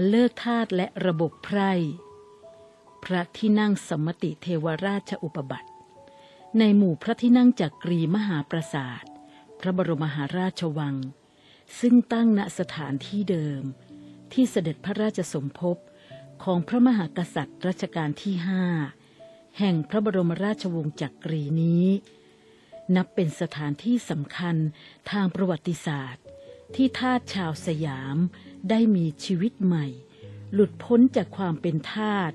อันเลิกทาสและระบบไพร่พระที่นั่งสมมติเทวราชอุปบัติ ในหมู่พระที่นั่งจากกรีมหาปราสาท พระบรมมหาราชวัง ซึ่งตั้งณสถานที่เดิม ที่เสด็จพระราชสมภพของพระมหากษัตริย์รัชกาลที่ห้าแห่งพระบรมราชวงศ์จักรีนี้ นับเป็นสถานที่สำคัญทางประวัติศาสตร์ ที่ทาสชาวสยาม ได้มีชีวิตใหม่ หลุดพ้นจากความเป็นทาส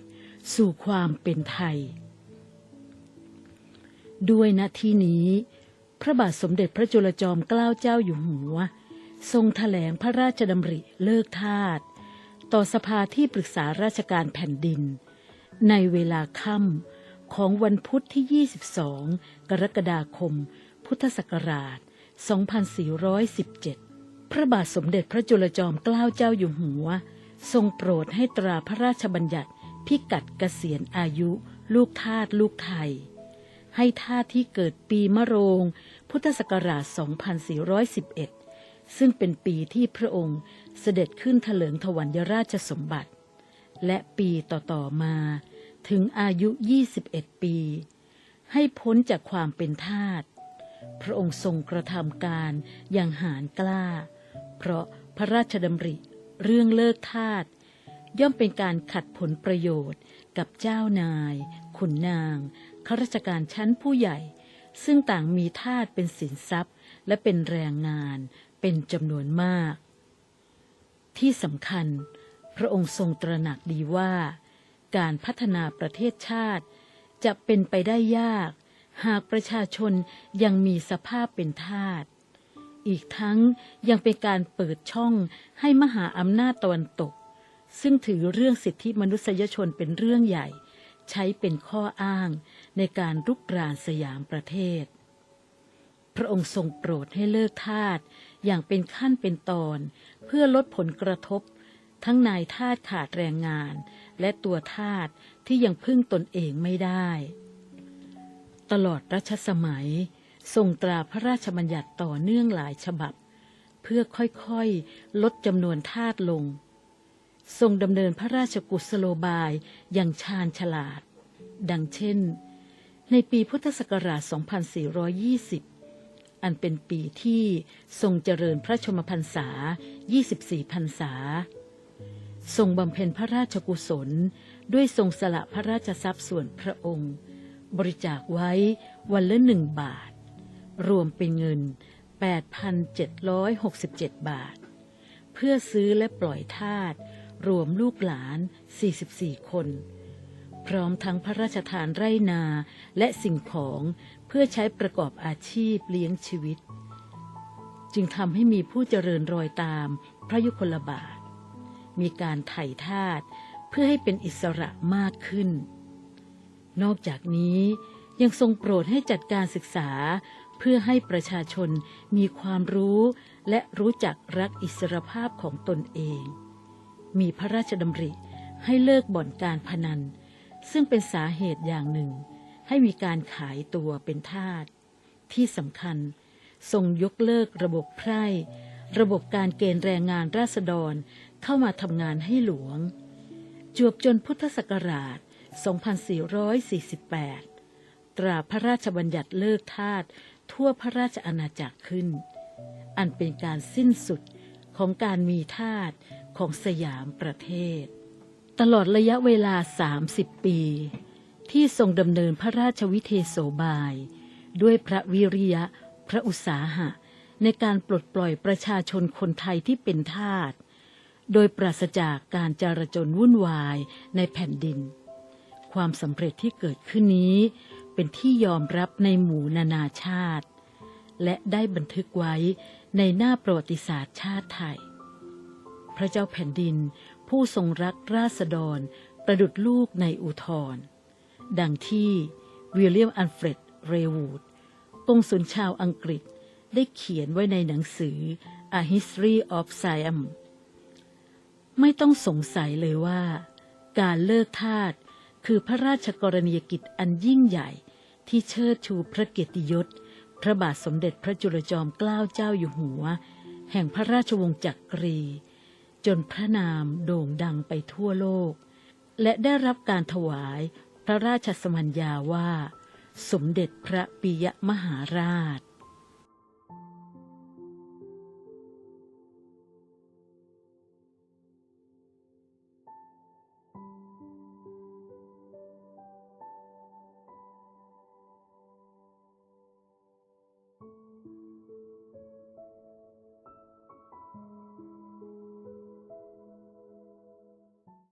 สู่ความเป็นไทย ด้วยณที่นี้ พระบาทสมเด็จพระจุลจอมเกล้าเจ้าอยู่หัว ทรงถแถลงพระราชดำริเลิกทาสต่อสภาที่ปรึกษาราชการแผ่นดิน ในเวลาค่ำของวันพุธที่ 22 กรกฎาคม พุทธศักราช 2417 ระบาทสมเด็จพระจุลจอมเกล้าเจ้าอยู่หัว ทรงโปรดให้ตราพระราชบัญญัติพิกัดเกษียณอายุ ลูกทาสลูกไทย ให้ทาสที่เกิดปีมะโรง พุทธศักราช 2411 ซึ่งเป็นปีที่พระองค์เสด็จขึ้นถลิงถวัลยราชสมบัติ และปีต่อๆมาถึงอายุ 21 ปี ให้พ้นจากความเป็นทาสพระองค์ทรงกระทำการอย่างหารกล้า เพราะพระราชดำริเรื่องเลิกทาสย่อมเป็นการขัดผลประโยชน์กับเจ้านาย ขุนนางข้าราชการชั้นผู้ใหญ่ ซึ่งต่างมีทาสเป็นสินทรัพย์ และเป็นแรงงานเป็นจำนวนมาก ที่สำคัญ พระองค์ทรงตระหนักดีว่า การพัฒนาประเทศชาติ จะเป็นไปได้ยาก หากประชาชนยังมีสภาพเป็นทาส อีกทั้งยังเป็นการเปิดช่องให้มหาอำนาจตะวันตก ซึ่งถือเรื่องสิทธิมนุษยชนเป็นเรื่องใหญ่ ใช้เป็นข้ออ้างในการรุกรานสยามประเทศ พระองค์ทรงโปรดให้เลิกทาสอย่างเป็นขั้นเป็นตอน เพื่อลดผลกระทบ ทั้งนายทาสขาดแรงงาน และตัวทาสที่ยังพึ่งตนเองไม่ได้ ตลอดรัชสมัย ทรงตราพระราชบัญญัติต่อเนื่องหลายฉบับ เพื่อค่อยๆ ลดจำนวนทาสลง ทรงดำเนินพระราชกุศโลบายอย่างชาญฉลาด ดังเช่น ในปีพุทธศักราช 2420 อันเป็นปีที่ทรงเจริญพระชมพรรษา 24 พรรษา ทรงบำเพ็ญพระราชกุศลด้วยทรงสละพระราชทรัพย์ส่วนพระองค์ บริจาคไว้วันละหนึ่งบาท รวมเป็นเงิน 8,767 บาท เพื่อซื้อและปล่อยทาสรวมลูกหลาน 44 คน พร้อมทั้งพระราชทานไร่นาและสิ่งของเพื่อใช้ประกอบอาชีพเลี้ยงชีวิต จึงทำให้มีผู้เจริญรอยตามพระยุคลบาท มีการไถ่ทาสเพื่อให้เป็นอิสระมากขึ้น นอกจากนี้ยังทรงโปรดให้จัดการศึกษา เพื่อให้ประชาชนมีความรู้และรู้จักรักอิสรภาพของตนเอง มีพระราชดำริให้เลิกบ่อนการพนัน ซึ่งเป็นสาเหตุอย่างหนึ่ง ให้มีการขายตัวเป็นทาส ที่สำคัญทรงยกเลิกระบบไพร่ ระบบการเกณฑ์แรงงานราษฎรเข้ามาทำงานให้หลวง จวบจนพุทธศักราช 2448 ตราพระราชบัญญัติเลิกทาส ทั่วพระราชอาณาจักรขึ้น อันเป็นการสิ้นสุดของการมีทาสของสยามประเทศ ตลอดระยะเวลา 30 ปี ที่ทรงดำเนินพระราชวิเทศโสบาย ด้วยพระวิริยะพระอุตสาหะ ในการปลดปล่อยประชาชนคนไทยที่เป็นทาสโดยปราศจากการจารจนวุ่นวายในแผ่นดิน ความสำเร็จที่เกิดขึ้นนี้ เป็นที่ยอมรับในหมู่นานาชาติ และได้บันทึกไว้ในหน้าประวัติศาสตร์ชาติไทย พระเจ้าแผ่นดินผู้ทรงรักราษฎรประดุดลูกในอุทรดังที่วิลเลียมอันเฟรด เรวูดกงสุลชาวอังกฤษได้เขียนไว้ในหนังสือ A History of Siam ไม่ต้องสงสัยเลยว่า การเลิกทาสคือพระราชกรณียกิจอันยิ่งใหญ่ ที่เชิดชูพระเกียรติยศ พระบาทสมเด็จพระจุลจอมเกล้าเจ้าอยู่หัว แห่งพระราชวงศ์จักรี จนพระนามโด่งดังไปทั่วโลก และได้รับการถวายพระราชสมัญญาว่า สมเด็จพระปิยมหาราช